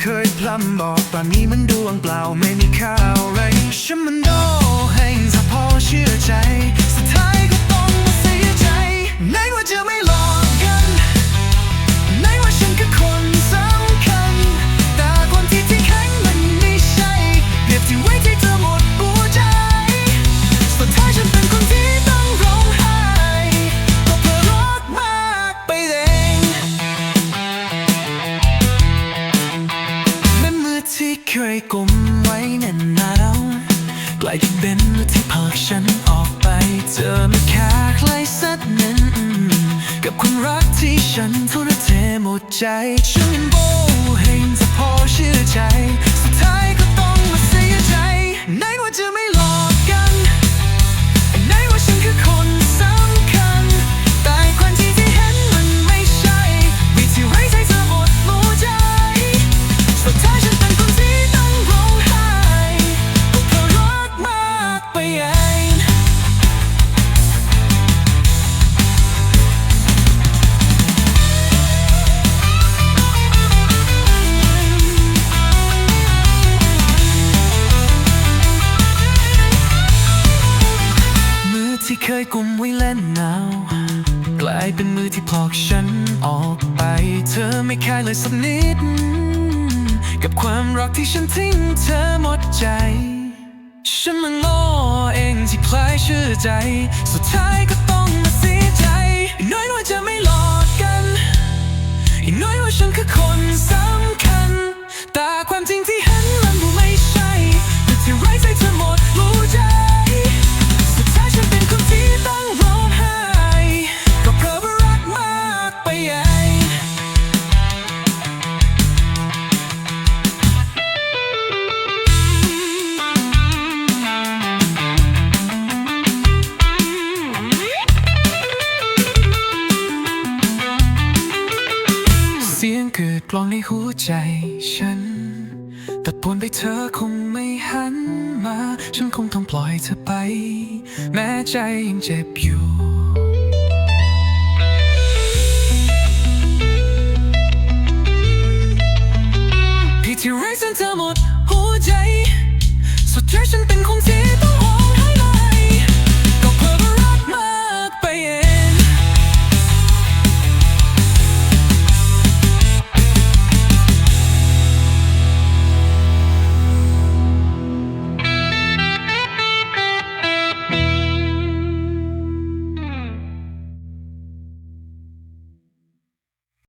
เคยพลัำบอกตอนนี้มันดวงเปล่าไม่มีข่าวไรฉันมันโดแห่งสะพอเชื่อใจ กลมไว้แน่นหนาเรากลายเป็นมือที่ผลักฉันออกไป เธอไม่แค่ใครสักนิดกับความรักที่ฉันทุ่มเทหมดใจฉันยังโบ กุมไว้เล่นหนาวกลายเป็นมือที่พลอกฉันออกไป เธอไม่แค่เลยสักนิด กับความรักที่ฉันทิ้งเธอหมดใจ ฉันมันโง่เองที่คล้ายเชื่อใจ สุดท้ายก็ เกิดกลองในหัวใจฉัน แต่ปวนไปเธอคงไม่หันมา ฉันคงต้องปล่อยเธอไป แม้ใจยังเจ็บอยู่พี่ที่ไร้เส้นเธอหมดหัวใจสุดท้ายฉันเป็นค